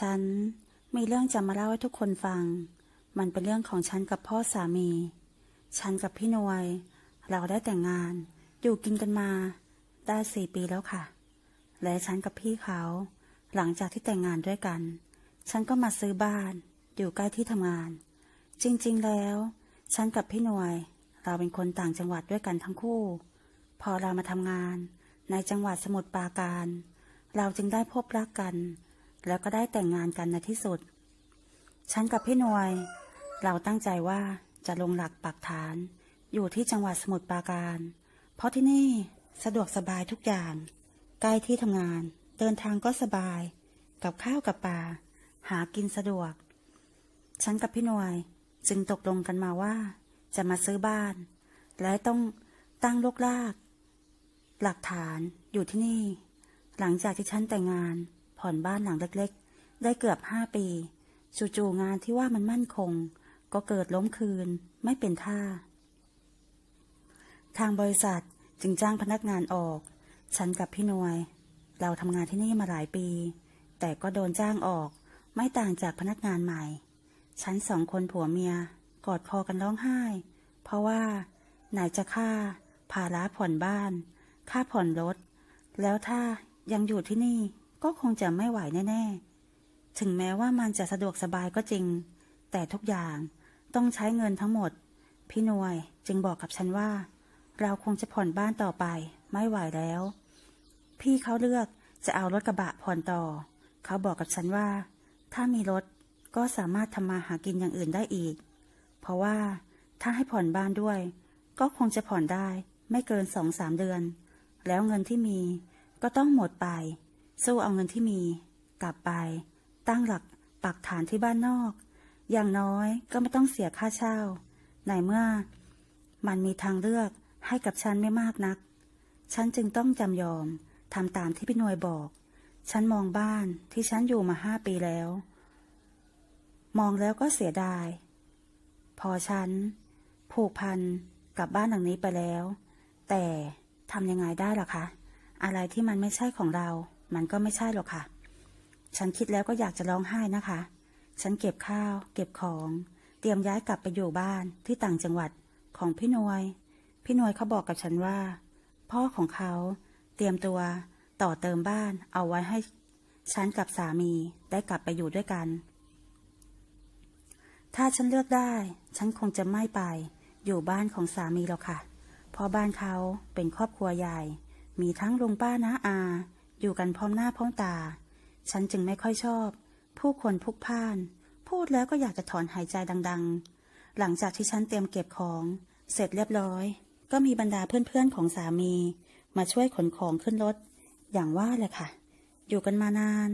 ฉันมีเรื่องจะมาเล่าให้ทุกคนฟัง มันเป็นเรื่องของฉันกับพ่อสามี ฉันกับพี่นวย เราได้แต่งงาน อยู่กินกันมา ได้สี่ปีแล้วค่ะ และฉันกับพี่เขา หลังจากที่แต่งงานด้วยกัน ฉันก็มาซื้อบ้าน อยู่ใกล้ที่ทำงาน จริงๆแล้ว ฉันกับพี่นวย เราเป็นคนต่างจังหวัดด้วยกันทั้งคู่ พอเรามาทำงาน ในจังหวัดสมุทรปราการ เราจึงได้พบรักกัน แล้วก็ได้แต่งงานกันในที่สุด ฉันกับพี่นวย เราตั้งใจว่าจะลงหลักปักฐาน อยู่ที่จังหวัดสมุทรปราการ เพราะที่นี่สะดวกสบายทุกอย่าง ใกล้ที่ทำงาน เดินทางก็สบาย กับข้าวกับปลาหากินสะดวก ฉันกับพี่นวยจึงตกลงกันมาว่า จะมาซื้อบ้าน และต้องตั้งลกลาก หลักฐานอยู่ที่นี่ หลังจากที่ฉันแต่งงาน ผ่อนบ้านหลังเล็กๆ ได้เกือบห้าปีจู่ๆงานที่ว่ามันมั่นคง ก็เกิดล้มคืนไม่เป็นท่า ทางบริษัทจึงจ้างพนักงานออก ฉันกับพี่นวย เราทำงานที่นี่มาหลายปี แต่ก็โดนจ้างออก ไม่ต่างจากพนักงานใหม่ ฉันสองคนผัวเมีย กอดคอกันร้องไห้ เพราะว่าไหนจะค่าภาระผ่อนบ้าน ค่าผ่อนรถ แล้วถ้ายังอยู่ที่นี่ ก็คงจะไม่ไหวแน่ ๆ ถึงแม้ว่ามันจะสะดวกสบายก็จริง แต่ทุกอย่างต้องใช้เงินทั้งหมด พี่นวยจึงบอกกับฉันว่า เราคงจะผ่อนบ้านต่อไป ไม่ไหวแล้ว พี่เขาเลือกจะเอารถกระบะผ่อนต่อ เขาบอกกับฉันว่า ถ้ามีรถก็สามารถทำมาหากินอย่างอื่นได้อีก เพราะว่าถ้าให้ผ่อนบ้านด้วย ก็คงจะผ่อนได้ไม่เกินสองสามเดือน แล้วเงินที่มีก็ต้องหมดไป สู้เอาเงินที่มี กลับไป ตั้งหลักปักฐานที่บ้านนอก อย่างน้อยก็ไม่ต้องเสียค่าเช่าในเมื่อ มันมีทางเลือกให้กับฉันไม่มากนัก ฉันจึงต้องจำยอมทำตามที่พี่นวยบอก ฉันมองบ้านที่ฉันอยู่มาห้าปีแล้ว มองแล้วก็เสียดาย พอฉัน ผูกพันกับบ้านหลังนี้ไปแล้ว แต่ทำยังไงได้ล่ะคะ อะไรที่มันไม่ใช่ของเรา มันก็ไม่ใช่หรอกค่ะ ฉันคิดแล้วก็อยากจะร้องไห้นะคะ ฉันเก็บข้าว เก็บของ เตรียมย้ายกลับไปอยู่บ้านที่ต่างจังหวัดของพี่นวย พี่นวยเขาบอกกับฉันว่า พ่อของเขาเตรียมตัวต่อเติมบ้านเอาไว้ให้ฉันกับสามีได้กลับไปอยู่ด้วยกัน ถ้าฉันเลือกได้ ฉันคงจะไม่ไปอยู่บ้านของสามีหรอกค่ะ เพราะบ้านเขาเป็นครอบครัวใหญ่ มีทั้งลุงป้าน้าอา อยู่กันพร้อมหน้าพร้อมตา ฉันจึงไม่ค่อยชอบ ผู้คนพุกพ่าน พูดแล้วก็อยากจะถอนหายใจดัง ๆ หลังจากที่ฉันเตรียมเก็บของ เสร็จเรียบร้อย ก็มีบรรดาเพื่อนๆของสามี มาช่วยขนของขึ้นรถ อย่างว่าเลยค่ะ อยู่กันมานาน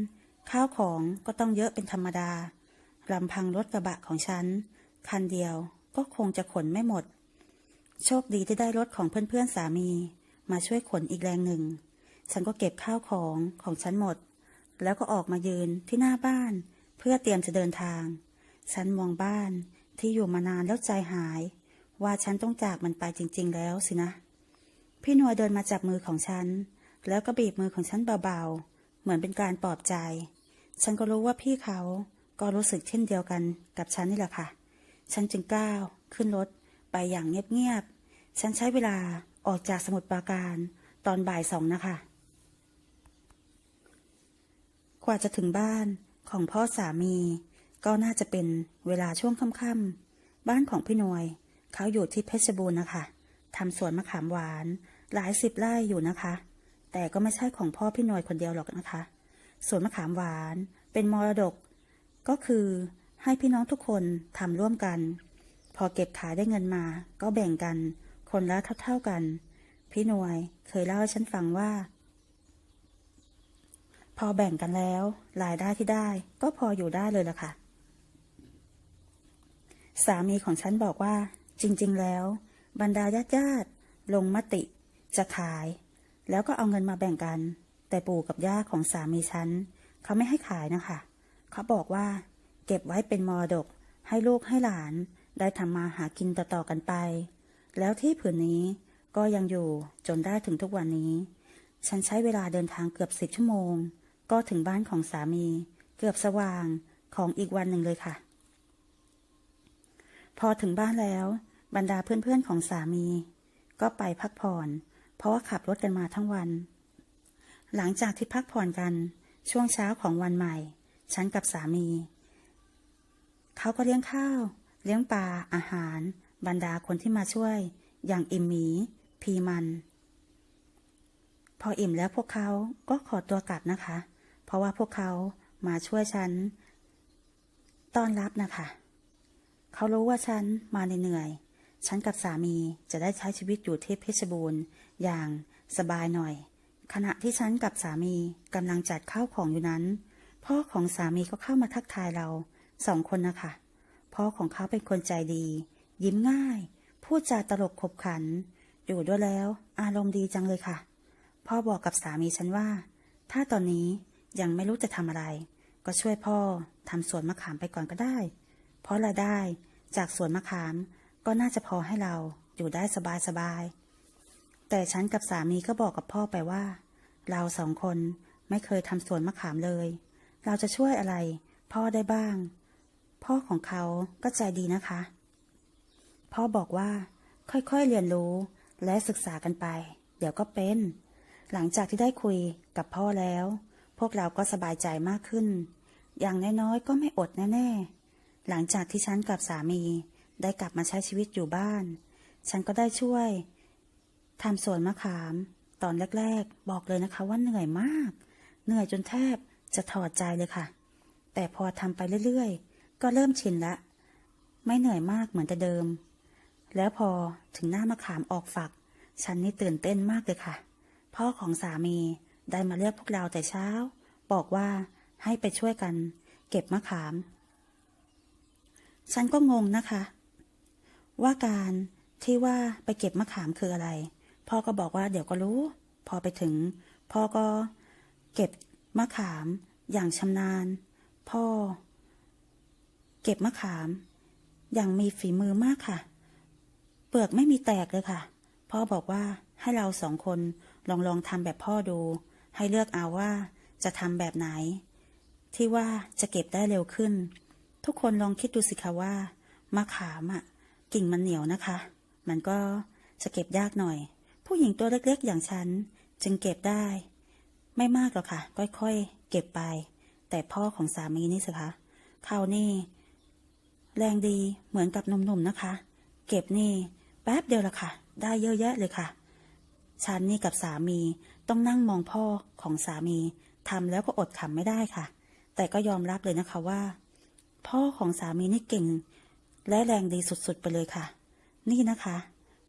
ข้าวของก็ต้องเยอะเป็นธรรมดาลำพังรถกระบะของฉัน คันเดียวก็คงจะขนไม่หมด โชคดีที่ได้รถของเพื่อนๆสามี มาช่วยขนอีกแรงหนึ่ง ฉันก็เก็บข้าวของของฉันหมด แล้วก็ออกมายืนที่หน้าบ้าน เพื่อเตรียมจะเดินทาง ฉันมองบ้านที่อยู่มานานแล้วใจหาย ว่าฉันต้องจากมันไปจริง ๆ แล้วสินะ พี่นวเดินมาจับมือของฉัน แล้วก็บีบมือของฉันเบาๆ เหมือนเป็นการปลอบใจ ฉันก็รู้ว่าพี่เขาก็รู้สึกเช่นเดียวกันกับฉันนี่แหละค่ะ ฉันจึงก้าวขึ้นรถไปอย่างเงียบๆ ฉันใช้เวลาออกจากสมุทรปราการตอนบ่ายสองนะคะ กว่าจะถึงบ้านของพ่อสามี ก็น่าจะเป็นเวลาช่วงค่ำๆบ้านของพี่นวย เขาอยู่ที่เพชรบูรณ์นะคะทำสวนมะขามหวาน หลายสิบไร่อยู่นะคะ แต่ก็ไม่ใช่ของพ่อพี่นวยคนเดียวหรอกนะคะ สวนมะขามหวานเป็นมรดก ก็คือให้พี่น้องทุกคนทำร่วมกัน พอเก็บขายได้เงินมา ก็แบ่งกัน คนละเท่าๆกัน พี่นวยเคยเล่าให้ฉันฟังว่า พอแบ่งกันแล้ว รายได้ที่ได้ก็พออยู่ได้เลยล่ะค่ะ สามีของฉันบอกว่า จริง ๆ แล้ว บรรดาญาติญาติลงมติ จะขาย แล้วก็เอาเงินมาแบ่งกัน แต่ปู่กับย่าของสามีฉันเขาไม่ให้ขายนะคะ เขาบอกว่า เก็บไว้เป็นมรดก ให้ลูกให้หลาน ได้ทำมาหากินต่อๆกันไป แล้วที่ผืนนี้ก็ยังอยู่จนได้ถึงทุกวันนี้ ฉันใช้เวลาเดินทางเกือบสิบชั่วโมง ก็ถึงบ้านของสามี เกือบสว่างของอีกวันหนึ่งเลยค่ะ พอถึงบ้านแล้ว บรรดาเพื่อนๆของสามี ก็ไปพักผ่อน เพราะว่าขับรถกันมาทั้งวัน หลังจากที่พักผ่อนกันช่วงเช้าของวันใหม่ ฉันกับสามี เขาก็เลี้ยงข้าว เลี้ยงปลาอาหาร บรรดาคนที่มาช่วย อย่างอิ่มหมี พีมัน พออิ่มแล้วพวกเขาก็ขอตัวกลับนะคะ เพราะว่าพวกเขามาช่วยฉัน ต้อนรับนะคะ เขารู้ว่าฉันมาเหนื่อย ฉันกับสามีจะได้ใช้ชีวิตอยู่ที่เพชรบูรณ์อย่างสบายหน่อย ขณะที่ฉันกับสามีกำลังจัดข้าวของอยู่นั้น พ่อของสามีก็เข้ามาทักทายเราสองคนนะคะ พ่อของเขาเป็นคนใจดี ยิ้มง่าย พูดจาตลกขบขัน อยู่ด้วยแล้ว อารมณ์ดีจังเลยค่ะ พ่อบอกกับสามีฉันว่า ถ้าตอนนี้ ยังไม่รู้จะทำอะไร ก็ช่วยพ่อทำสวนมะขามไปก่อนก็ได้ เพราะรายได้จากสวนมะขามก็น่าจะพอให้เราอยู่ได้สบายๆแต่ฉันกับสามีก็บอกกับพ่อไปว่า เราสองคนไม่เคยทำสวนมะขามเลย เราจะช่วยอะไร พ่อได้บ้าง พ่อของเขาก็ใจดีนะคะ พ่อบอกว่าค่อยๆเรียนรู้และศึกษากันไป เดี๋ยวก็เป็น หลังจากที่ได้คุยกับพ่อแล้ว พวกเราก็สบายใจมากขึ้น อย่างน้อยๆก็ไม่อดแน่ๆ หลังจากที่ฉันกับสามีได้กลับมาใช้ชีวิตอยู่บ้าน ฉันก็ได้ช่วยทำสวนมะขาม ตอนแรกๆ บอกเลยนะคะว่าเหนื่อยมาก เหนื่อยจนแทบจะถอดใจเลยค่ะ แต่พอทำไปเรื่อยๆ ก็เริ่มชินละ ไม่เหนื่อยมากเหมือนแต่เดิม แล้วพอถึงหน้ามะขามออกฝัก ฉันนี่ตื่นเต้นมากเลยค่ะ พ่อของสามี ได้มาเรียกพวกเราแต่เช้า บอกว่าให้ไปช่วยกัน เก็บมะขาม ฉันก็งงนะคะ ว่าการที่ว่าไปเก็บมะขามคืออะไร พ่อก็บอกว่าเดี๋ยวก็รู้ พอไปถึง พ่อก็เก็บมะขามอย่างชำนาญ พ่อ เก็บมะขาม อย่างมีฝีมือมากค่ะ เปลือกไม่มีแตกเลยค่ะ พ่อบอกว่าให้เราสองคนลองลองทำแบบพ่อดู ให้เลือกเอาว่าจะทำแบบไหน ที่ว่าจะเก็บได้เร็วขึ้น ทุกคนลองคิดดูสิคะว่ามะขามอะ กิ่งมันเหนียวนะคะ มันก็จะเก็บยากหน่อย ผู้หญิงตัวเล็กๆอย่างฉันจึงเก็บได้ ไม่มากหรอกค่ะ ค่อยๆ เก็บไป แต่พ่อของสามีนี่สิคะเขานี่ แรงดีเหมือนกับหนุ่มๆนะคะ เก็บนี่ แป๊บเดียวละค่ะ ได้เยอะแยะเลยค่ะ ฉันนี่กับสามีต้องนั่งมองพ่อของสามีทำแล้วก็อดขำไม่ได้ค่ะ แต่ก็ยอมรับเลยนะคะว่า พ่อของสามีนี่เก่ง และแรงดีสุดๆไปเลยค่ะ นี่นะคะ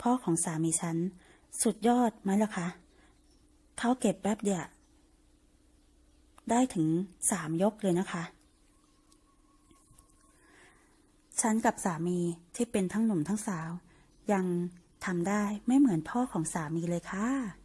พ่อของสามีฉัน สุดยอดไหมล่ะคะเขาเก็บแป๊บเดียวได้ถึงสามยกเลยนะคะ ฉันกับสามีที่เป็นทั้งหนุ่มทั้งสาว ยัง ทำได้ไม่เหมือนพ่อของสามีเลยค่ะ